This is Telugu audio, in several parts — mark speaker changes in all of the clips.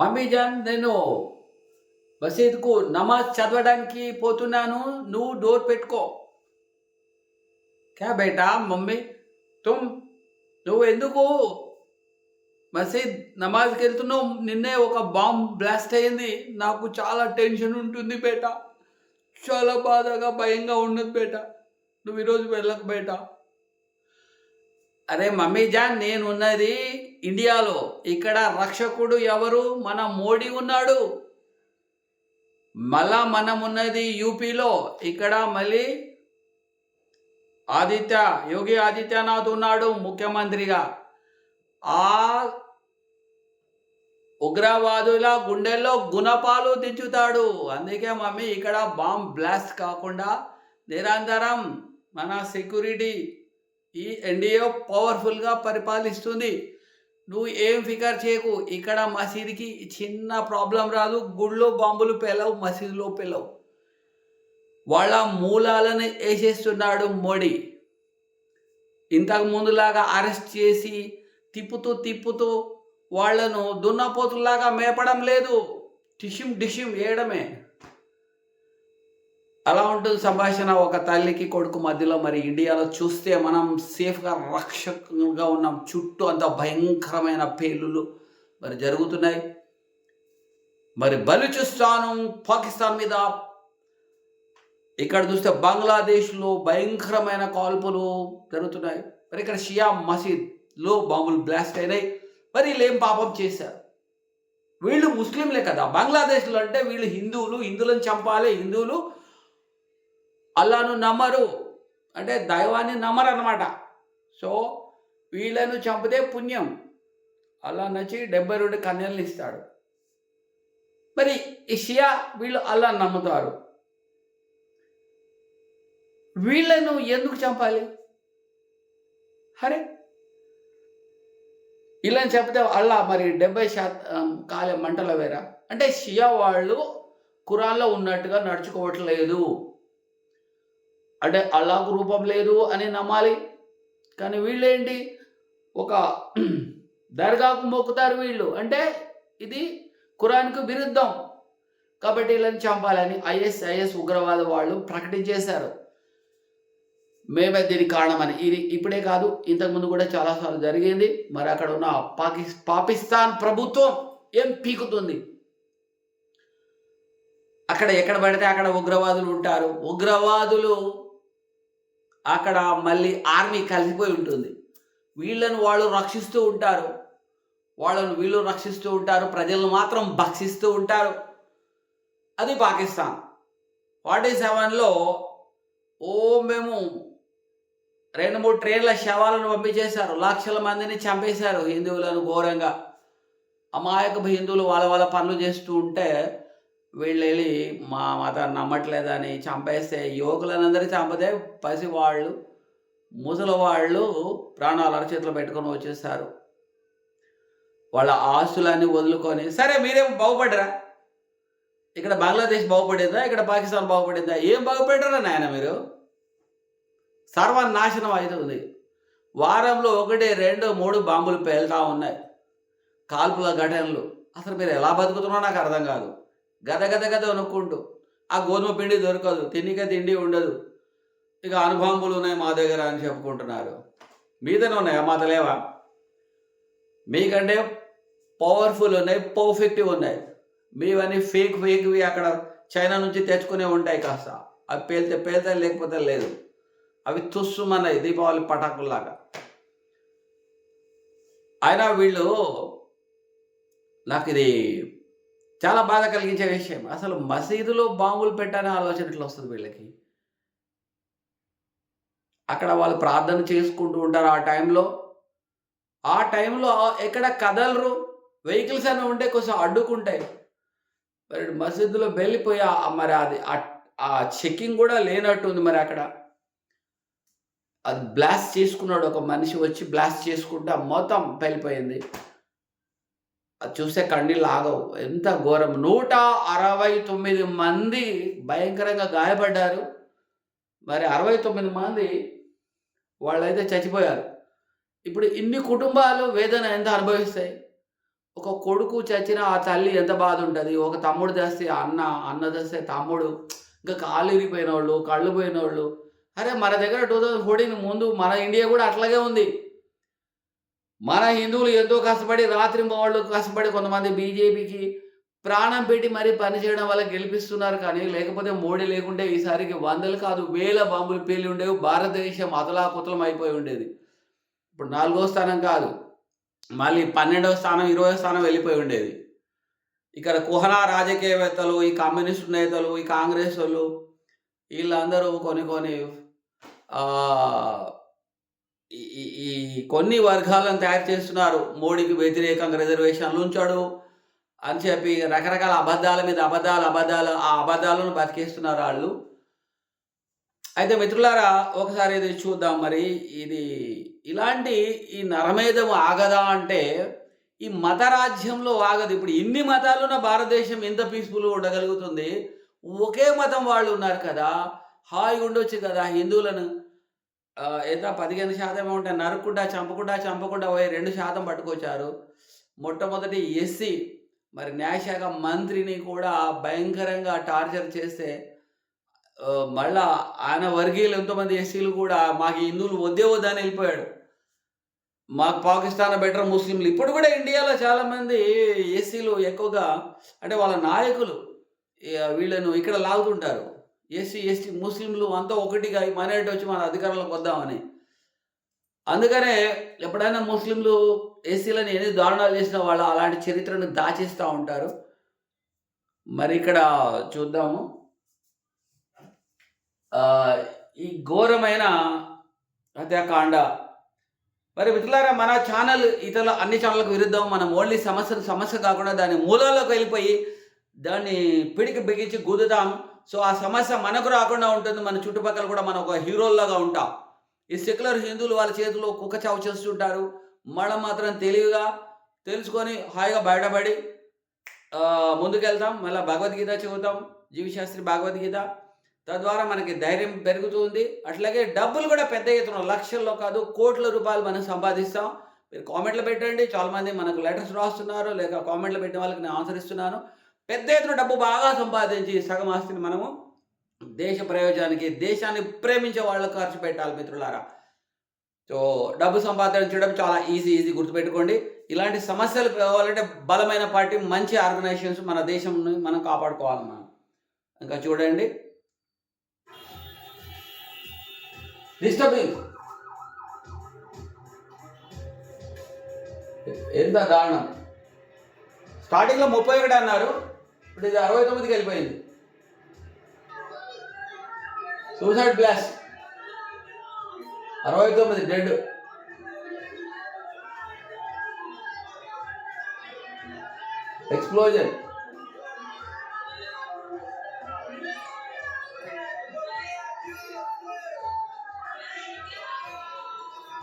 Speaker 1: మమ్మీ జాన్ నేను మసీద్కు నమాజ్ చదవడానికి పోతున్నాను నువ్వు డోర్ పెట్టుకో. క్యా బేటా మమ్మీ? తుమ్ నువ్వు ఎందుకు మసీద్ నమాజ్కి వెళ్తున్నావు? నిన్నే ఒక బాంబ్ బ్లాస్ట్ అయింది. నాకు చాలా టెన్షన్ ఉంటుంది బేటా. చాలా బాధగా భయంగా ఉన్నది బేటా. నువ్వు ఈరోజు వెళ్ళకు బేటా. అరే మమ్మీ జాన్ నేను ఉన్నది ఇండియాలో. ఇక్కడ రక్షకుడు ఎవరు? మన మోడీ ఉన్నాడు. మళ్ళా మనం ఉన్నది యూపీలో. ఇక్కడ మళ్ళీ ఆదిత్య యోగి ఆదిత్యనాథ్ ఉన్నాడు ముఖ్యమంత్రిగా. ఆ ఉగ్రవాదుల గుండెల్లో గుణపాలు దించుతాడు. అందుకే మమ్మీ ఇక్కడ బాంబ్ బ్లాస్ట్ కాకుండా నిరంతరం మన సెక్యూరిటీ ఈ ఎన్డీఏ పవర్ఫుల్గా పరిపాలిస్తుంది. నువ్వు ఏం ఫికర్ చేయకు. ఇక్కడ మసీదుకి చిన్న ప్రాబ్లం రాదు. గుళ్ళో బాంబులు పేలవు మసీదులో పేలవు. వాళ్ళ మూలాలను వేసేస్తున్నాడు మోడీ. ఇంతకు ముందులాగా అరెస్ట్ చేసి తిప్పుతూ తిప్పుతూ వాళ్ళను దున్నపోతులాగా మేపడం లేదు. టిషిం డిషిం వేయడమే. అలా ఉంటుంది సంభాషణ. ఒక తల్లికి కొడుకు మధ్యలో మరి ఇండియాలో చూస్తే మనం సేఫ్గా రక్షకంగా ఉన్నాం. చుట్టూ అంత భయంకరమైన పేలులు మరి జరుగుతున్నాయి. మరి బలుచిస్తాను పాకిస్తాన్ మీద. ఇక్కడ చూస్తే బంగ్లాదేశ్లో భయంకరమైన కాల్పులు జరుగుతున్నాయి. మరి ఇక్కడ షియా మసీద్లో బాంబులు బ్లాస్ట్ అయినాయి. మరి వీళ్ళు ఏం పాపం చేశారు? వీళ్ళు ముస్లింలే కదా. బంగ్లాదేశ్లో అంటే వీళ్ళు హిందువులు. హిందువులను చంపాలి. హిందువులు అల్లాను నమ్మరు. అంటే దైవాన్ని నమ్మరు అనమాట సో వీళ్ళను చంపితే పుణ్యం. అల్లా నచ్చి డెబ్బై రెండు కన్యలను ఇస్తాడు. మరి ఈ వీళ్ళు అల్లా నమ్ముతారు. వీళ్ళను ఎందుకు చంపాలి? అరే! వీళ్ళని చెప్తే అల్లా మరి డెబ్బై శాతం కాలే మంటల వేరా? అంటే షియా వాళ్ళు కురాల్లో ఉన్నట్టుగా నడుచుకోవట్లేదు. అంటే అల్లాకు రూపం లేదు అని నమ్మాలి. కానీ వీళ్ళేంటి? ఒక దర్గాకు మొక్కుతారు వీళ్ళు. అంటే ఇది ఖురాన్కు విరుద్ధం. కాబట్టి వీళ్ళని చంపాలని ఐఎస్ఐఎస్ ఉగ్రవాద వాళ్ళు ప్రకటించేశారు. మేమే దీనికి కారణమని. ఇది ఇప్పుడే కాదు ఇంతకుముందు కూడా చాలాసార్లు జరిగింది. మరి అక్కడ ఉన్న పాకిస్ పాకిస్తాన్ ప్రభుత్వం ఏం పీకుతుంది? అక్కడ ఎక్కడ పడితే అక్కడ ఉగ్రవాదులు ఉంటారు. ఉగ్రవాదులు అక్కడ మళ్ళీ ఆర్మీ కలిసిపోయి ఉంటుంది. వీళ్ళను వాళ్ళు రక్షిస్తూ ఉంటారు. వాళ్ళను వీళ్ళు రక్షిస్తూ ఉంటారు. ప్రజలను మాత్రం భక్షిస్తూ ఉంటారు. అది పాకిస్తాన్. ఫార్టీ సెవెన్లో ఓ మేము రెండు మూడు ట్రైన్ల శవాలను పంపించేశారు. లక్షల మందిని చంపేశారు హిందువులను ఘోరంగా. అమాయకపు హిందువులు వాళ్ళ వాళ్ళ పనులు చేస్తూ ఉంటే వీళ్ళు వెళ్ళి మా మతాన్ని నమ్మట్లేదని చంపేస్తే యువకులందరూ చంపదే పసి వాళ్ళు ముసలి వాళ్ళు ప్రాణాలు అరచేతులు పెట్టుకొని వచ్చేస్తారు. వాళ్ళ ఆస్తులన్నీ వదులుకొని సరే మీరేం బాగుపడరా ఇక్కడ బంగ్లాదేశ్ బాగుపడిందా? ఇక్కడ పాకిస్తాన్ బాగుపడిందా? ఏం బాగుపడ్డారా నాయన మీరు? సర్వనాశనం అవుతుంది. వారంలో ఒకటి రెండు మూడు బాంబులు పేలుతూ ఉన్నాయి. కాల్పుల ఘటనలు. అసలు మీరు ఎలా బతుకుతున్నారో నాకు అర్థం కాదు. గద గద గద అనుకుంటూ. ఆ గోధుమ పిండి దొరకదు తిండిక తిండి ఉండదు. ఇక అనుభవంబులు ఉన్నాయి మా దగ్గర అని చెప్పుకుంటున్నారు. మీదనే ఉన్నాయా మాత లేవా? మీకంటే పవర్ఫుల్ ఉన్నాయి పర్ఫెక్టివ్ ఉన్నాయి. మీవన్నీ ఫేక్ ఫేక్వి అక్కడ చైనా నుంచి తెచ్చుకునే ఉంటాయి కాస్త. అవి పేలితే పేలితే లేకపోతే లేదు. అవి తుస్సుమన్నాయి దీపావళి పటాకుల్లాగా. అయినా వీళ్ళు నాకు ఇది చాలా బాధ కలిగించే విషయం. అసలు మసీదులో బాంబులు పెట్టాలనే ఆలోచన ఎట్లా వస్తుంది వీళ్ళకి? అక్కడ వాళ్ళు ప్రార్థన చేసుకుంటూ ఉంటారు ఆ టైంలో. ఆ టైంలో ఎక్కడ కదలరు వెహికల్స్ అని ఉంటే కొంచెం అడ్డుకుంటాయి. మరి మసీదులో వెళ్ళిపోయి మరి అది ఆ- ఆ చెకింగ్ కూడా లేనట్టుంది మరి అక్కడ. అది బ్లాస్ట్ చేసుకున్నాడు ఒక మనిషి వచ్చి బ్లాస్ట్ చేసుకుంటే మొత్తం వెళ్ళిపోయింది అది చూస్తే కన్నీళ్ళు ఆగవు ఎంత ఘోరం. నూట అరవై తొమ్మిది మంది భయంకరంగా గాయపడ్డారు. మరి అరవై తొమ్మిది మంది వాళ్ళైతే చచ్చిపోయారు. ఇప్పుడు ఇన్ని కుటుంబాలు వేదన ఎంత అనుభవిస్తాయి? ఒక కొడుకు చచ్చిన ఆ తల్లి ఎంత బాధ ఉంటుంది? ఒక తమ్ముడు చేస్తే అన్న అన్న తెస్తే తమ్ముడు ఇంకా కాళ్ళు ఇరిగిపోయిన వాళ్ళు కళ్ళు పోయిన వాళ్ళు అరే మన దగ్గర టూ థౌజండ్ ఫోర్టీన్ ముందు మన ఇండియా కూడా అట్లాగే ఉంది. మన హిందువులు ఎంతో కష్టపడి రాత్రి వాళ్ళు కష్టపడి కొంతమంది బీజేపీకి ప్రాణం పెట్టి మరీ పనిచేయడం వల్ల గెలిపిస్తున్నారు కానీ లేకపోతే మోడీ లేకుంటే ఈసారికి వందలు కాదు వేల బాంబులు పేలి ఉండేవి. భారతదేశం అతలాకుతలం అయిపోయి ఉండేది. ఇప్పుడు నాలుగో స్థానం కాదు మళ్ళీ పన్నెండవ స్థానం ఇరవై స్థానం వెళ్ళిపోయి ఉండేది. ఇక్కడ కుహనా రాజకీయవేత్తలు ఈ కమ్యూనిస్ట్ నేతలు ఈ కాంగ్రెస్ వాళ్ళు వీళ్ళందరూ కొన్ని కొన్ని ఈ- ఈ- కొన్ని వర్గాలను తయారు చేస్తున్నారు. మోడీకి వ్యతిరేకంగా రిజర్వేషన్లు ఉంచాడు. అని చెప్పి రకరకాల అబద్ధాల మీద అబద్ధాలు అబద్ధాలు ఆ అబద్ధాలను బతికేస్తున్నారు వాళ్ళు. అయితే మిత్రులారా ఒకసారి ఇది చూద్దాం మరి. ఇది ఇలాంటి ఈ నరమేధం ఆగదా అంటే ఈ మత రాజ్యంలో ఆగదు. ఇప్పుడు ఇన్ని మతాలున్న భారతదేశం ఎంత పీస్ఫుల్గా ఉండగలుగుతుంది. ఒకే మతం వాళ్ళు ఉన్నారు కదా. హాయిగా ఉండొచ్చు కదా హిందువులను. ఏదో ఎంత పదిహేను శాతం ఉంటే నరుక్కుంటా చంపకుండా చంపకుండా పోయి రెండు శాతం పట్టుకొచ్చారు. మొట్టమొదటి ఎస్సీ మరి న్యాయశాఖ మంత్రిని కూడా భయంకరంగా టార్చర్ చేస్తే మళ్ళా ఆయన వర్గీయులు ఎంతోమంది ఎస్సీలు కూడా మాకు హిందువులు వద్దే వద్దని వెళ్ళిపోయాడు. మాకు పాకిస్తాన్ బెటర్ ముస్లింలు. ఇప్పుడు కూడా ఇండియాలో చాలామంది ఎస్సీలు ఎక్కువగా అంటే వాళ్ళ నాయకులు వీళ్ళను ఇక్కడ లాగుతుంటారు. ఎస్సీ ఎస్టీ ముస్లింలు అంతా ఒకటిగా మైనారిటీ వచ్చి మన అధికారంలోకి వద్దామని. అందుకనే ఎప్పుడైనా ముస్లింలు ఎస్సీలని ఎన్ని దారుణాలు చేసిన వాళ్ళు అలాంటి చరిత్రను దాచేస్తూ ఉంటారు. మరి ఇక్కడ చూద్దాము. ఈ ఘోరమైన హత్యాకాండ. మరి మిత్రులారా మన ఛానల్ ఇతర అన్ని ఛానళ్ళకు విరుద్ధం. మనం ఓన్లీ సమస్యను సమస్య కాకుండా దాని మూలాల్లోకి వెళ్ళిపోయి దాన్ని పిడికి బిగించి గుద్దుదాం సో ఆ సమస్య మనకు రాకుండా ఉంటుంది. మన చుట్టుపక్కల కూడా మనం ఒక హీరోల్లాగా ఉంటాం. ఈ సెక్యులర్ హిందువులు వాళ్ళ చేతిలో కుక్క చావు చేస్తుంటారు. మనం మాత్రం తెలివిగా తెలుసుకొని హాయిగా బయటపడి ముందుకెళ్తాం. మళ్ళీ భగవద్గీత చదువుతాం. జీవశాస్త్రి భగవద్గీత. తద్వారా మనకి ధైర్యం పెరుగుతుంది అట్లాగే డబ్బులు కూడా పెద్ద ఎత్తున లక్షల్లో కాదు కోట్ల రూపాయలు మనం సంపాదిస్తాం. మీరు కామెంట్లు పెట్టండి. చాలామంది మనకు లెటర్స్ రాస్తున్నారు. లేక కామెంట్లు పెట్టిన వాళ్ళకి నేను ఆన్సర్ ఇస్తున్నాను. పెద్ద ఎత్తున డబ్బు బాగా సంపాదించి సగం ఆస్తిని మనము దేశ ప్రయోజనానికి దేశాన్ని ప్రేమించే వాళ్ళకు ఖర్చు పెట్టాలి మిత్రులారా. సో డబ్బు సంపాదించడం చాలా ఈజీ ఈజీ గుర్తుపెట్టుకోండి. ఇలాంటి సమస్యలు కావాలంటే బలమైన పార్టీ మంచి ఆర్గనైజేషన్స్ మన దేశంని మనం కాపాడుకోవాలి మనం. ఇంకా చూడండి. డిస్టర్బింగ్. ఎంత దారుణం. స్టార్టింగ్లో ముప్పై ఒకటి అన్నారు. ఇప్పుడు ఇది అరవై తొమ్మిదికి వెళ్ళిపోయింది. సూసైడ్ బ్లాస్ట్ అరవై తొమ్మిది dead explosion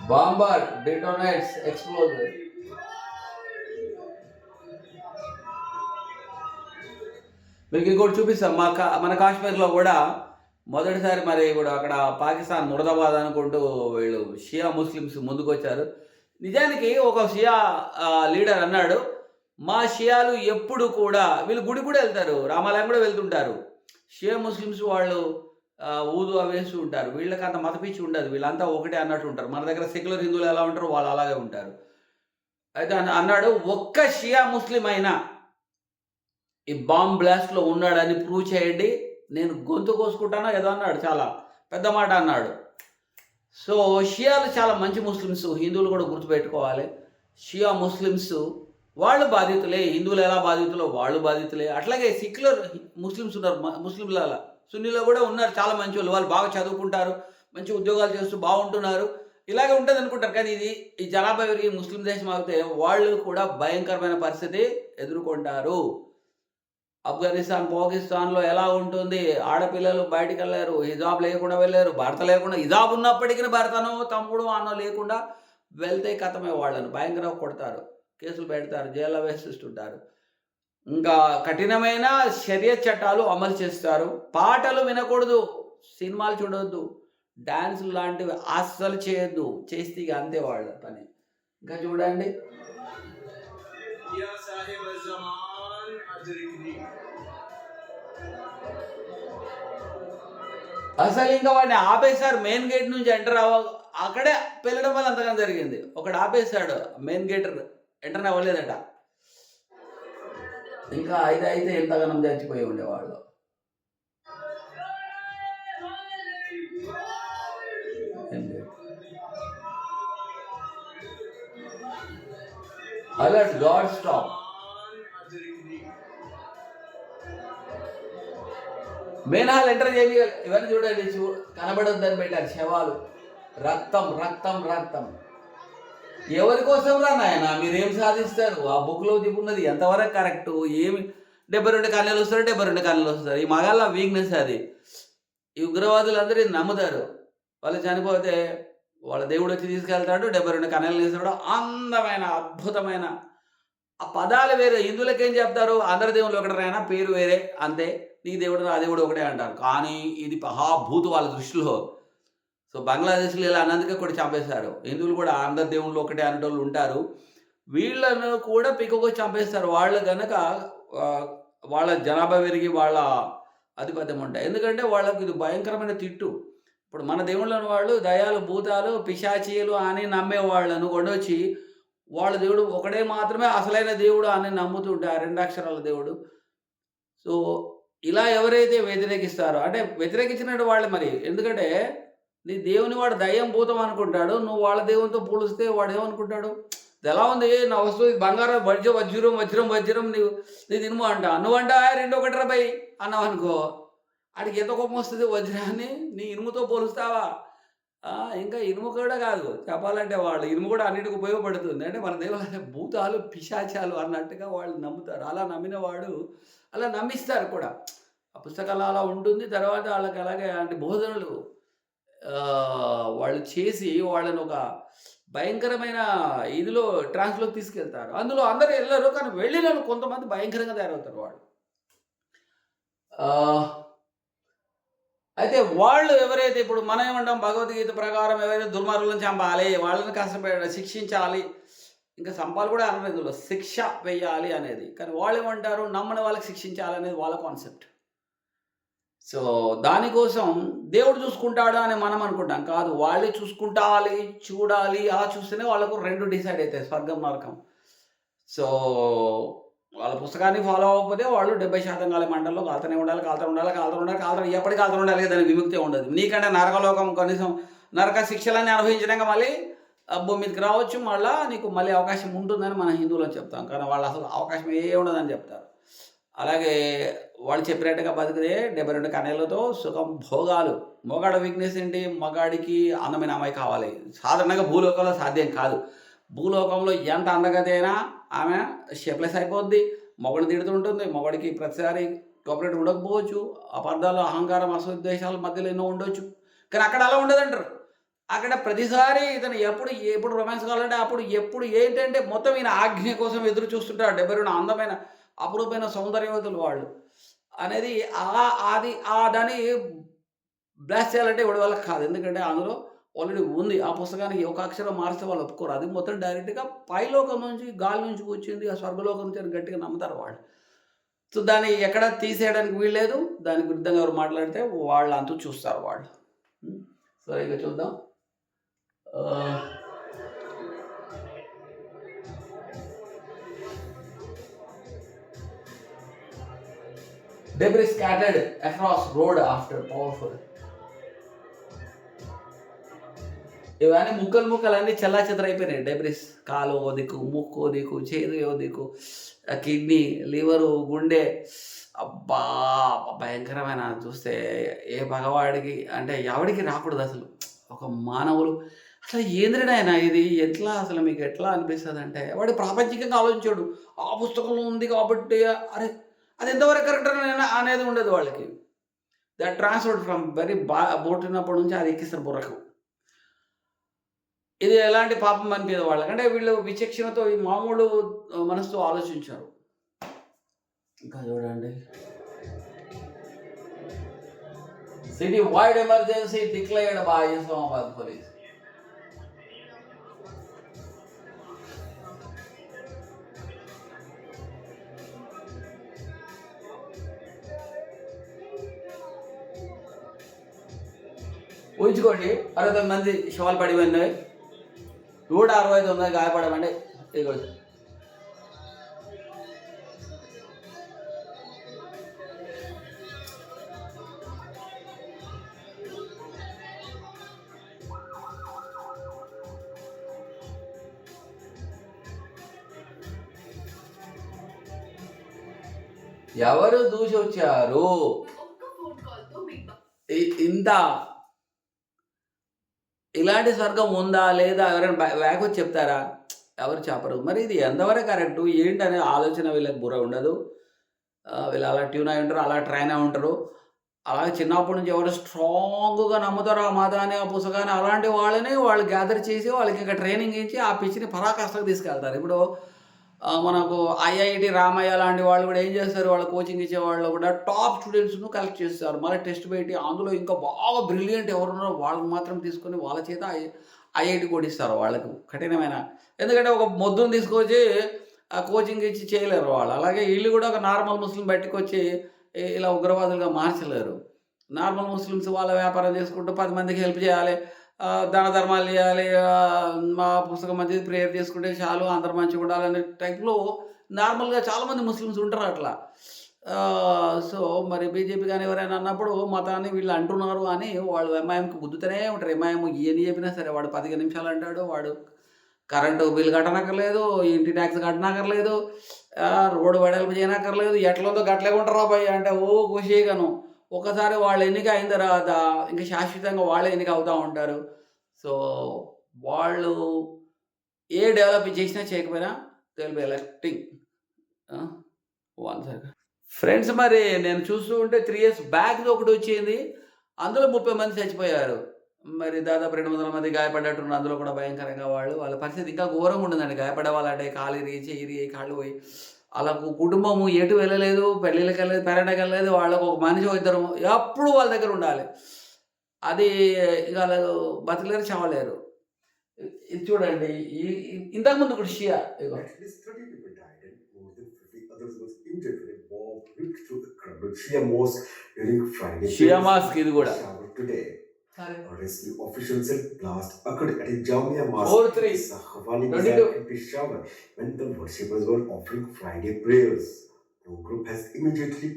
Speaker 1: bomber detonates explosion మీకు ఇంకోటి చూపిస్తాం మా కా మన కాశ్మీర్లో కూడా మొదటిసారి మరి ఇప్పుడు అక్కడ పాకిస్తాన్ మురదాబాద్ అనుకుంటూ వీళ్ళు షియా ముస్లిమ్స్ ముందుకు వచ్చారు నిజానికి ఒక షియా లీడర్ అన్నాడు మా షియాలు ఎప్పుడు కూడా వీళ్ళు గుడి కూడా వెళ్తారు రామాలయం కూడా వెళ్తుంటారు. షియా ముస్లిమ్స్ వాళ్ళు ఊదు అవేస్తూ ఉంటారు. వీళ్ళకి అంత మతపిచ్చి ఉండదు వీళ్ళంతా ఒకటే అన్నట్టు ఉంటారు. మన దగ్గర సెక్యులర్ హిందువులు ఎలా ఉంటారో వాళ్ళు అలాగే ఉంటారు. అయితే అన్న- అన్నాడు ఒక్క షియా ముస్లిం అయినా ఈ బాంబ్ బ్లాస్ట్లో ఉన్నాడని ప్రూవ్ చేయండి. నేను గొంతు కోసుకుంటానో ఏదో అన్నాడు చాలా పెద్ద మాట అన్నాడు. సో షియాలు చాలా మంచి ముస్లిమ్స్ హిందువులు కూడా గుర్తుపెట్టుకోవాలి. షియా ముస్లిమ్స్ వాళ్ళు బాధితులే హిందువులు ఎలా బాధితులో వాళ్ళు బాధితులే. అట్లాగే సిక్యులర్ ముస్లిమ్స్ ఉన్నారు మ- ముస్లింల సున్నీలో కూడా ఉన్నారు చాలా మంచి వాళ్ళు. వాళ్ళు బాగా చదువుకుంటారు మంచి ఉద్యోగాలు చేస్తూ బాగుంటున్నారు. ఇలాగే ఉంటుంది అనుకుంటారు. కానీ ఇది ఈ జనాభా పెరిగి ముస్లిం దేశం అవుతే వాళ్ళు కూడా భయంకరమైన పరిస్థితి ఎదుర్కొంటారు. ఆఫ్ఘనిస్తాన్ పాకిస్తాన్లో ఎలా ఉంటుంది? ఆడపిల్లలు బయటికి వెళ్ళారు హిజాబ్ లేకుండా వెళ్ళారు భర్త లేకుండా హిజాబ్ ఉన్నప్పటికీ భర్తను తమ్ముడు అన్న లేకుండా వెళ్తే కథమే వాళ్ళను భయంకరంగా కొడతారు కేసులు పెడతారు జైల్లో వేసిస్తుంటారు. ఇంకా కఠినమైన చర్య చట్టాలు అమలు చేస్తారు. పాటలు వినకూడదు సినిమాలు చూడవద్దు డ్యాన్సులు లాంటివి అస్సలు చేయొద్దు చేస్తే ఇక అంతే వాళ్ళ పని. ఇంకా చూడండి.
Speaker 2: జరిగింది.
Speaker 1: అసలు ఇంకా వాడిని ఆపేశారు మెయిన్ గేట్ నుంచి ఎంటర్ అవ్వ అక్కడే పెళ్ళడం వల్ల అంతగా జరిగింది. ఒకడు ఆపేశాడు మెయిన్ గేట్ ఎంటర్ అవ్వలేదట. ఇంకా అయితే అయితే ఎంతగానం చచ్చిపోయి ఉండేవాళ్ళు. Alert god stop. మేనాలు ఎంటర్ చేయాలి ఇవన్నీ చూడండి చూ కనబడొద్దని పెట్టారు శవాలు. రక్తం రక్తం రక్తం. ఎవరి కోసం రా నాయన? మీరేం సాధిస్తారు? ఆ బుక్లో చెప్పున్నది ఎంతవరకు కరెక్ట్ ఏమి? డెబ్బై రెండు కన్యలు వస్తారు డెబ్బై రెండు కన్యలు వస్తారు. ఈ మగాళ్ళ వీక్నెస్ అది. ఈ ఉగ్రవాదులు అందరూ నమ్ముతారు. వాళ్ళు చనిపోతే వాళ్ళ దేవుడు వచ్చి తీసుకెళ్తాడు డెబ్బై రెండు కన్నెలు తీస్తాడు అందమైన అద్భుతమైన. ఆ పదాలు వేరే. హిందువులకేం ఏం చెప్తారు? అందరి దేవుళ్ళు ఒకటి రాయన? పేరు వేరే. అంతే. నీ దేవుడు నా దేవుడు ఒకటే అంటారు. కానీ ఇది మహాభూతు వాళ్ళ దృష్టిలో. సో బంగ్లాదేశ్లో ఇలా అన్నందుకే కూడా చంపేశారు. హిందువులు కూడా ఆంధ్ర దేవుళ్ళు ఒకటే అనేటోళ్ళు ఉంటారు. వీళ్ళను కూడా పిక్కకొచ్చి చంపేస్తారు. వాళ్ళు గనక వాళ్ళ జనాభా పెరిగి వాళ్ళ ఆధిపత్యం ఉంటాయి. ఎందుకంటే వాళ్ళకి ఇది భయంకరమైన తిట్టు. ఇప్పుడు మన దేవుళ్ళని వాళ్ళు దయాలు భూతాలు పిశాచీలు అని నమ్మే వాళ్ళను కొండొచ్చి వాళ్ళ దేవుడు ఒకడే మాత్రమే అసలైన దేవుడు అని నమ్ముతుంటే ఆ రెండు అక్షరాల దేవుడు. సో ఇలా ఎవరైతే వ్యతిరేకిస్తారో అంటే వ్యతిరేకించినట్టు వాళ్ళు మరి. ఎందుకంటే నీ దేవుని వాడు దయ్యం భూతం అనుకుంటాడు నువ్వు వాళ్ళ దేవునితో పోలిస్తే వాడు ఏమనుకుంటాడు? ఇది ఎలా ఉంది? నా వస్తువు బంగారం వజ్ర వజ్రం వజ్రం వజ్రం నీవు నీ తినుము అంట. నువ్వంట రెండు ఒకటి రూపాయి అన్నావు అనుకో ఆడికి ఎంత కోపం వస్తుంది? వజ్రాన్ని నీ ఇనుముతో పోలుస్తావా? ఇంకా ఇనుము కూడా కాదు. చెప్పాలంటే వాళ్ళు ఇనుము కూడా అన్నిటికి ఉపయోగపడుతుంది. అంటే మన దేవుడు భూతాలు పిశాచాలు అన్నట్టుగా వాళ్ళు నమ్ముతారు. అలా నమ్మిన వాడు అలా నమ్మిస్తారు కూడా. ఆ పుస్తకాలు అలా ఉంటుంది తర్వాత వాళ్ళకి అలాగే అంటే బోధనలు వాళ్ళు చేసి వాళ్ళని ఒక భయంకరమైన ఇదిలో ట్రాన్స్లోకి తీసుకెళ్తారు. అందులో అందరూ వెళ్ళరు కానీ వెళ్ళిన కొంతమంది భయంకరంగా తయారవుతారు వాళ్ళు. అయితే వాళ్ళు ఎవరైతే ఇప్పుడు మనం ఏమంటాం భగవద్గీత ప్రకారం ఎవరైతే దుర్మార్గులను చంపాలి వాళ్ళని కష్టపడ శిక్షించాలి ఇంకా సంపాలు కూడా అనలేదు శిక్ష వేయాలి అనేది. కానీ వాళ్ళు ఏమంటారు? నమ్మని వాళ్ళకి శిక్షించాలనేది వాళ్ళ కాన్సెప్ట్. సో దానికోసం దేవుడు చూసుకుంటాడు అని మనం అనుకుంటాం. కాదు వాళ్ళే చూసుకుంటాలి చూడాలి అలా చూస్తేనే వాళ్ళకు రెండు డిసైడ్ అవుతాయి స్వర్గం నరకం. సో వాళ్ళ పుస్తకాన్ని ఫాలో అవ్వకపోతే వాళ్ళు డెబ్బై శాతం కాలే మండలంలో కాలుతూనే ఉండాలి కాలుతూ ఉండాలి కాలుతూ ఉండాలి కాలుతూ ఎప్పటికీ కాలుతూ ఉండాలి దానికి విముక్తి ఉండదు. నీకంటే నరకలోకం కనీసం నరక శిక్షలన్నీ అనుభవించినాక మళ్ళీ భూమి మీదకి రావచ్చు మళ్ళీ నీకు మళ్ళీ అవకాశం ఉంటుందని మన హిందువులు చెప్తాం. కానీ వాళ్ళు అసలు అవకాశం ఏ ఉండదని చెప్తారు. అలాగే వాళ్ళు చెప్పినట్టుగా బతికితే డెబ్బై రెండు కన్యలతో సుఖం భోగాలు. మొగాడ వీక్నెస్ ఏంటి? మగాడికి అందమైన అమ్మాయి కావాలి. సాధారణంగా భూలోకంలో సాధ్యం కాదు. భూలోకంలో ఎంత అందగతి అయినా ఆమె షేప్లెస్ అయిపోద్ది. మొగడు తిడుతుంటుంది. మొగడికి ప్రతిసారి కోఆపరేట్ ఉండకపోవచ్చు. అపార్థాలు అహంకారం అసోద్దేశాల మధ్యలో ఎన్నో ఉండొచ్చు. కానీ అక్కడ అలా ఉండదంటారు. అక్కడ ప్రతిసారి ఇతను ఎప్పుడు ఎప్పుడు రొమాన్స్ కావాలంటే అప్పుడు ఎప్పుడు ఏంటంటే మొత్తం ఈయన ఆజ్ఞ కోసం ఎదురు చూస్తుంటాడు. డెబ్బై రెండు అందమైన అపురూపమైన సౌందర్యవతులు వాళ్ళు. అనేది ఆ అది ఆ దాన్ని బ్లాస్ట్ చేయాలంటే ఇవాడి వాళ్ళకి కాదు. ఎందుకంటే అందులో ఆల్రెడీ ఉంది. ఆ పుస్తకానికి ఒక అక్షరం మార్స్తే వాళ్ళు ఒప్పుకోరు. అది మొత్తం డైరెక్ట్గా పైలోకం నుంచి గాలి నుంచి వచ్చింది. ఆ స్వర్గలోకం నుంచి అని గట్టిగా నమ్ముతారు వాళ్ళు. సో దాన్ని ఎక్కడ తీసేయడానికి వీల్లేదు. దానికి విరుద్ధంగా ఎవరు మాట్లాడితే వాళ్ళు అంతూ చూస్తారు వాళ్ళు. సరే ఇక చూద్దాం. Debris scattered across road after powerful. ఇవన్నీ ముక్కలు ముక్కలు అన్నీ చల్లా అయిపోయినాయి. డెబ్రిస్ కాలు ఓ దిక్కు ముక్కు ఓ దిక్కు చేదు ఓ దిక్కు కిడ్నీ లివరు గుండె. అబ్బా భయంకరమైన చూస్తే ఏ భగవాడికి అంటే ఎవడికి రాకూడదు అసలు. ఒక మానవులు అసలు ఏంద్రినాయన ఇది? ఎట్లా అసలు మీకు ఎట్లా అనిపిస్తుంది అంటే వాడు ప్రాపంచికంగా ఆలోచించాడు. ఆ పుస్తకంలో ఉంది కాబట్టి అరే అది ఎంతవరకు కరెక్ట్ అనేది ఉండదు వాళ్ళకి. ద ట్రాన్స్ఫర్డ్ ఫ్రమ్ వెరీ బా బోటినప్పటి నుంచి అది ఎక్కిస్తారు బుర్రకు. ఇది ఎలాంటి పాపం అనిపించదు వాళ్ళకి. అంటే వీళ్ళు విచక్షణతో ఈ మామూలు మనసుతో ఆలోచించారు. ఇంకా చూడండి. City wide emergency declared by Islamabad police ఊహించుకోండి అరవై తొమ్మిది మంది శవాలు పడిపోయినాయి. నూట అరవై తొమ్మిది గాయపడమండి ఇదిగో. ఎవరు దూసి వచ్చారు ఇంత ఇలాంటి స్వర్గం ఉందా లేదా ఎవరైనా బ్యాక్ వచ్చి చెప్తారా? ఎవరు చెప్పరు. మరి ఇది ఎంతవరకు కరెక్ట్? ఏంటనే ఆలోచన వీళ్ళకి బుర్ర ఉండదు. వీళ్ళు అలా ట్యూన్ అయి ఉంటారు అలా ట్రైన్ అయి ఉంటారు. అలాగే చిన్నప్పటి నుంచి ఎవరు స్ట్రాంగ్గా నమ్ముతారో ఆ మతాన్ని ఆ పుస్తకాన్ని అలాంటి వాళ్ళని వాళ్ళు గ్యాదర్ చేసి వాళ్ళకి ఇంకా ట్రైనింగ్ ఇచ్చి ఆ పిచ్చిని పరాకాష్ఠకు తీసుకెళ్తారు. ఇప్పుడు మనకు ఐఐటి రామయ్య లాంటి వాళ్ళు కూడా ఏం చేస్తారు? వాళ్ళ కోచింగ్ ఇచ్చే వాళ్ళు కూడా టాప్ స్టూడెంట్స్ను కలెక్ట్ చేస్తారు. మళ్ళీ టెస్ట్ పెట్టి అందులో ఇంకా బాగా బ్రిలియంట్ ఎవరున్నారో వాళ్ళని మాత్రం తీసుకొని వాళ్ళ చేత ఐఐటి కూడా ఇస్తారు వాళ్ళకు. కఠినమైన. ఎందుకంటే ఒక మొద్దును తీసుకొచ్చి ఆ కోచింగ్ ఇచ్చి చేయలేరు వాళ్ళు. అలాగే వీళ్ళు కూడా ఒక నార్మల్ ముస్లిం బయటకు వచ్చి ఇలా ఉగ్రవాదులుగా మార్చలేరు. నార్మల్ ముస్లిమ్స్ వాళ్ళ వ్యాపారం చేసుకుంటూ పది మందికి హెల్ప్ చేయాలి. దాన ధర్మాలు చేయాలి మా పుస్తకం మంచిది ప్రేయర్ చేసుకుంటే చాలు అందరు మంచిగా ఉండాలనే టైప్లో నార్మల్గా చాలామంది ముస్లిమ్స్ ఉంటారు అట్లా. సో మరి బీజేపీ కానీ ఎవరైనా అన్నప్పుడు మతాన్ని వీళ్ళు అంటున్నారు అని వాళ్ళు ఎంఐఎంకి గుద్దుతూనే ఉంటారు. ఎంఐఎం ఏని చెప్పినా సరే వాడు పదిహేను నిమిషాలు అంటాడు వాడు కరెంటు బిల్ కట్టనక్కర్లేదు ఇంటి ట్యాక్స్ కట్టనక్కర్లేదు రోడ్డు వెడల్పు చేయనక్కర్లేదు ఎట్లుందో గట్లే ఉంటారు అబ్బాయి అంటే ఓ ఖుషీగాను ఒకసారి వాళ్ళు ఎన్నిక అయిన తర్వాత ఇంకా శాశ్వతంగా వాళ్ళే ఎన్నిక అవుతూ ఉంటారు. సో వాళ్ళు ఏ డెవలప్ చేసినా చేయకపోయినా తెలుపు ఎలక్టింగ్ వన్ సెకండ్ ఫ్రెండ్స్ మరి నేను చూస్తూ ఉంటే త్రీ ఇయర్స్ బ్యాక్ ఒకటి వచ్చింది. అందులో ముప్పై మంది చచ్చిపోయారు. మరి దాదాపు రెండు వందల మంది గాయపడ్డట్టున్నారు. అందులో కూడా భయంకరంగా వాళ్ళు. వాళ్ళ పరిస్థితి ఇంకా ఘోరంగా ఉండదండి గాయపడే వాళ్ళంటే కాలు ఇరిగి చెయ్యి ఇరిగి కాళ్ళు పోయి. వాళ్ళకు కుటుంబము ఎటు వెళ్ళలేదు పెళ్ళిళ్ళకి వెళ్ళలేదు పేరెంట్కి వెళ్ళలేదు వాళ్ళకు ఒక మనిషి ఇద్దరు ఎప్పుడు వాళ్ళ దగ్గర ఉండాలి. అది ఇక బతికలేరు చావలేరు. ఇది చూడండి ఇంతకుముందు కూడా షియా ఇగో.
Speaker 3: షియా
Speaker 1: మాస్క్ ఇది కూడా.
Speaker 3: రెస్క్యూ ఆఫీషియల్స్ లాస్ట్ అక్కడ అంటే Jamia mosque four three prayers group has immediately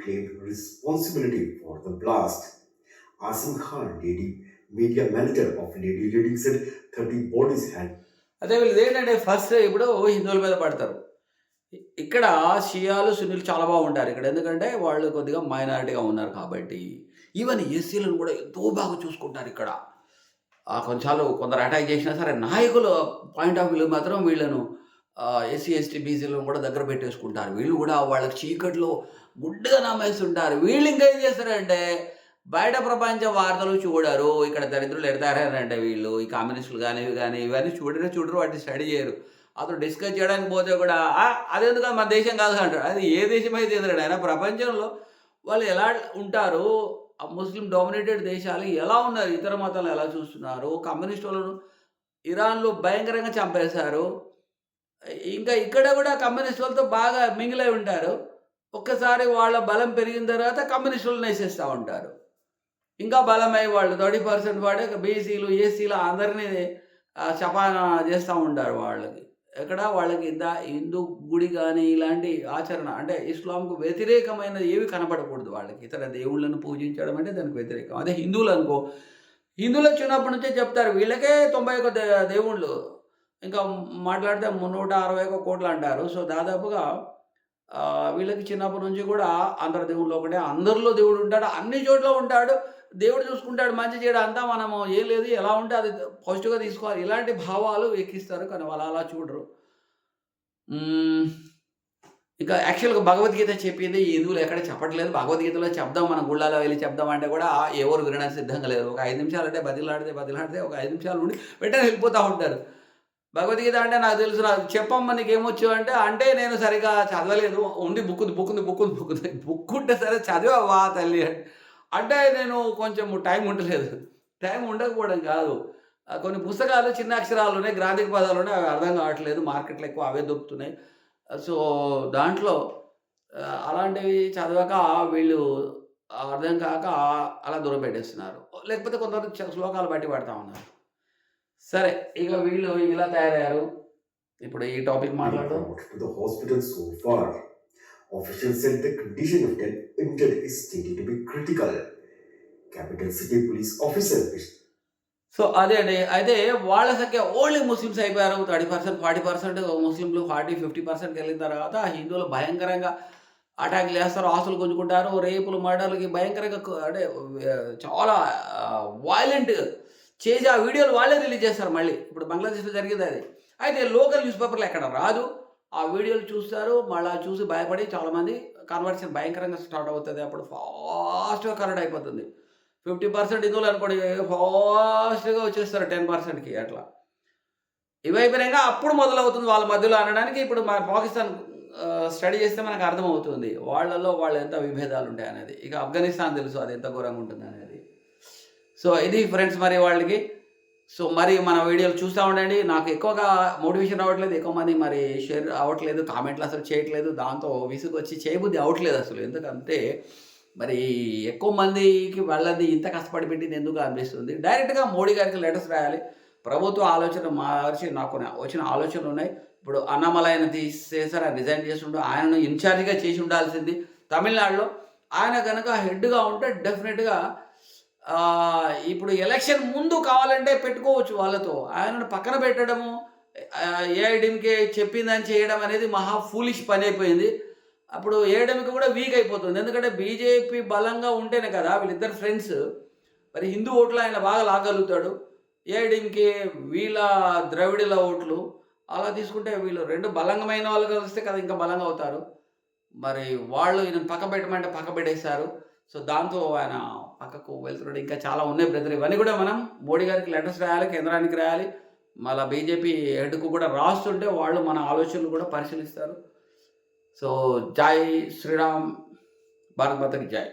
Speaker 3: responsibility for the blast Asim Khan lady media manager of lady reading said thirty bodies hand
Speaker 1: అదే వీళ్ళు ఏంటంటే ఫస్ట్ ఇప్పుడు హిందువుల మీద పడతారు. ఇక్కడ షియాలు సునీలు చాలా బాగుంటారు ఇక్కడ. ఎందుకంటే వాళ్ళు కొద్దిగా మైనారిటీగా ఉన్నారు కాబట్టి. ఈవెన్ ఎస్సీలను కూడా ఎంతో బాగా చూసుకుంటారు ఇక్కడ. కొంచెం కొందరు అటాక్ చేసినా సరే నాయకుల పాయింట్ ఆఫ్ వ్యూ మాత్రం వీళ్ళను ఎస్సీ ఎస్టీ బీసీలను కూడా దగ్గర పెట్టేసుకుంటారు. వీళ్ళు కూడా వాళ్ళకి చీకట్లో గుడ్డుగా నమ్మేస్తుంటారు వీళ్ళు ఇంకా ఏం చేస్తారంటే బయట ప్రపంచ వార్తలు చూడరు. ఇక్కడ దరిద్రులు ఎడతారంటే వీళ్ళు. ఈ కమ్యూనిస్టులు కానీ ఇవి కానీ ఇవన్నీ చూడరు చూడరు వాటిని స్టడీ చేయరు. అతను డిస్కస్ చేయడానికి పోతే కూడా అదెందుకు మన దేశం కాదు అంటారు. అది ఏ దేశం అయితే అయినా ప్రపంచంలో వాళ్ళు ఎలా ఉంటారు? ముస్లిం డామినేటెడ్ దేశాలు ఎలా ఉన్నారు? ఇతర మతాలు ఎలా చూస్తున్నారు? కమ్యూనిస్ట్ వాళ్ళను ఇరాన్లో భయంకరంగా చంపేశారు. ఇంకా ఇక్కడ కూడా కమ్యూనిస్ట్ వాళ్ళతో బాగా మింగిలై ఉంటారు. ఒక్కసారి వాళ్ళ బలం పెరిగిన తర్వాత కమ్యూనిస్టులు నేసేస్తూ ఉంటారు. ఇంకా బలమై వాళ్ళు థర్టీ పర్సెంట్ వాడే బీసీలు ఏసీలు అందరినీ ఆ, చపానా చేస్తూ ఉంటారు వాళ్ళకి. ఎక్కడ వాళ్ళకి దా హిందూ గుడి కానీ ఇలాంటి ఆచరణ అంటే ఇస్లాంకు వ్యతిరేకమైన ఏవి కనపడకూడదు వాళ్ళకి. ఇతర దేవుళ్ళను పూజించడం అంటే దానికి వ్యతిరేకం. అదే హిందువులు అనుకో. హిందువులు చిన్నప్పటి నుంచే చెప్తారు వీళ్ళకే తొంభై ఒక దే- దేవుళ్ళు. ఇంకా మాట్లాడితే నూట అరవై ఒక కోట్లు అంటారు. సో దాదాపుగా వీళ్ళకి చిన్నప్పటి నుంచి కూడా అందరి దేవుళ్ళు ఒకటే. అందరిలో దేవుడు ఉంటాడు అన్ని చోట్ల ఉంటాడు. దేవుడు చూసుకుంటాడు మంచి చేయడం అంతా మనము ఏం లేదు ఎలా ఉంటే అది పాజిటివ్గా తీసుకోవాలి. ఇలాంటి భావాలు ఎక్కిస్తారు కానీ వాళ్ళు అలా చూడరు. ఇంకా యాక్చువల్గా భగవద్గీత చెప్పింది హిందువులు ఎక్కడ చెప్పట్లేదు. భగవద్గీతలో చెప్దాం మన గుళ్ళలో వెళ్ళి చెప్దాం అంటే కూడా ఎవరు వినడానికి సిద్ధంగా లేదు ఒక ఐదు నిమిషాలు అంటే బదిలాడితే బదిలాడితే ఒక ఐదు నిమిషాలు ఉండి వెంటనే వెళ్ళిపోతూ ఉంటారు. భగవద్గీత అంటే నాకు తెలుసు నాకు చెప్పమ్మ నీకు ఏమొచ్చు అంటే అంటే నేను సరిగా చదవలేదు. ఉంది బుక్ ఉంది బుక్ బుక్కు బుక్ ఉంది బుక్ బుక్ ఉంటే సరే చదివా తల్లి అంటే. అంటే నేను కొంచెం టైం ఉండలేదు. టైం ఉండకపోవడం కాదు. కొన్ని పుస్తకాలు చిన్న అక్షరాలు గ్రాంధిక పదాలు ఉన్నాయి అవి అర్థం కావట్లేదు. మార్కెట్లో ఎక్కువ అవే దొరుకుతున్నాయి. సో దాంట్లో అలాంటివి చదవక వీళ్ళు అర్థం కాక అలా దూరం పెట్టేస్తున్నారు. లేకపోతే కొందరు శ్లోకాలు బట్టి పడతా ఉన్నారు. సరే ఇక వీళ్ళు ఇలా తయారయ్యారు. ఇప్పుడు ఈ టాపిక్ మాట్లాడదాం.
Speaker 3: Hospital so far. Officials said the condition of death injured is stated to be critical. Capital City Police officer
Speaker 1: so అదే అండి. అయితే వాళ్ళ సంఖ్య ఓన్లీ ముస్లిమ్స్ అయిపోయారు. థర్టీ పర్సెంట్ ఫార్టీ పర్సెంట్ ముస్లింలు ఫార్టీ ఫిఫ్టీ పర్సెంట్ వెళ్ళిన తర్వాత హిందువులు భయంకరంగా అటాక్లు చేస్తారు ఆస్తులు గుంజుకుంటారు రేపులు మర్డర్లకి భయంకరంగా అంటే చాలా వైలెంట్ చేసి ఆ వీడియోలు వాళ్ళే రిలీజ్ చేస్తారు మళ్ళీ. ఇప్పుడు బంగ్లాదేశ్లో జరిగింది అది. అయితే లోకల్ న్యూస్ పేపర్లో ఎక్కడ రాదు. ఆ వీడియోలు చూస్తారు మళ్ళీ చూసి భయపడి చాలామంది కన్వర్షన్ భయంకరంగా స్టార్ట్ అవుతుంది. అప్పుడు ఫాస్ట్గా కరెక్ట్ అయిపోతుంది. ఫిఫ్టీ పర్సెంట్ హిందువులు అనుకోండి ఫాస్ట్గా వచ్చేస్తారు టెన్ పర్సెంట్కి అట్లా. ఇవి అయిపోయినాక అప్పుడు మొదలవుతుంది వాళ్ళ మధ్యలో అనడానికి. ఇప్పుడు మన పాకిస్తాన్ స్టడీ చేస్తే మనకు అర్థమవుతుంది. వాళ్ళలో వాళ్ళు ఎంత విభేదాలు ఉంటాయి అనేది ఇక ఆఫ్ఘనిస్తాన్ తెలుసు అది ఎంత ఘోరంగా ఉంటుంది అనేది సో ఇది ఫ్రెండ్స్ మరి వాళ్ళకి. సో మరి మన వీడియోలు చూస్తూ ఉండండి. నాకు ఎక్కువగా మోటివేషన్ రావట్లేదు. ఎక్కువ మంది మరి షేర్ అవ్వట్లేదు కామెంట్లు అసలు చేయట్లేదు. దాంతో విసుగు వచ్చి చేయబుద్ధి అవ్వట్లేదు అసలు. ఎందుకంటే మరి ఎక్కువ మందికి వాళ్ళది ఇంత కష్టపడి పెట్టింది ఎందుకు అనిపిస్తుంది? డైరెక్ట్గా మోడీ గారికి లెటర్స్ రాయాలి. ప్రభుత్వ ఆలోచన మార్చి నాకు వచ్చిన ఆలోచనలు ఉన్నాయి. ఇప్పుడు అన్నమలైన తీసేసారు. ఆయన రిజైన్ చేస్తుండే ఆయనను ఇన్ఛార్జిగా చేసి ఉండాల్సింది తమిళనాడులో. ఆయన కనుక హెడ్గా ఉంటే డెఫినెట్గా ఇప్పుడు ఎలక్షన్ ముందు కావాలంటే పెట్టుకోవచ్చు వాళ్ళతో. ఆయనను పక్కన పెట్టడము ఏఐడిఎంకే చెప్పిందని చేయడం అనేది మహా ఫూలిష్ పని అయిపోయింది. అప్పుడు ఏఐడిఎంకి కూడా వీక్ అయిపోతుంది. ఎందుకంటే బీజేపీ బలంగా ఉంటేనే కదా వీళ్ళిద్దరు ఫ్రెండ్స్ మరి హిందూ ఓట్లు ఆయన బాగా లాగలుగుతాడు ఏఐడిఎంకే వీళ్ళ ద్రవిడుల ఓట్లు అలా తీసుకుంటే వీళ్ళు రెండు బలంగమైన వాళ్ళు కలిస్తే కదా ఇంకా బలంగా అవుతారు. మరి వాళ్ళు ఈయన పక్క పెట్టమంటే పక్క పెట్టేశారు. సో దాంతో ఆయన పక్కకు వెళ్తున్నాడు. ఇంకా చాలా ఉన్నాయి బ్రదర్. ఇవన్నీ కూడా మనం మోడీ గారికి లెటర్స్ రాయాలి కేంద్రానికి రాయాలి. మళ్ళీ బీజేపీ హెడ్కు కూడా రాస్తుంటే వాళ్ళు మన ఆలోచనలు కూడా పరిశీలిస్తారు. సో జై శ్రీరామ్. భారత్ మాతకి జై.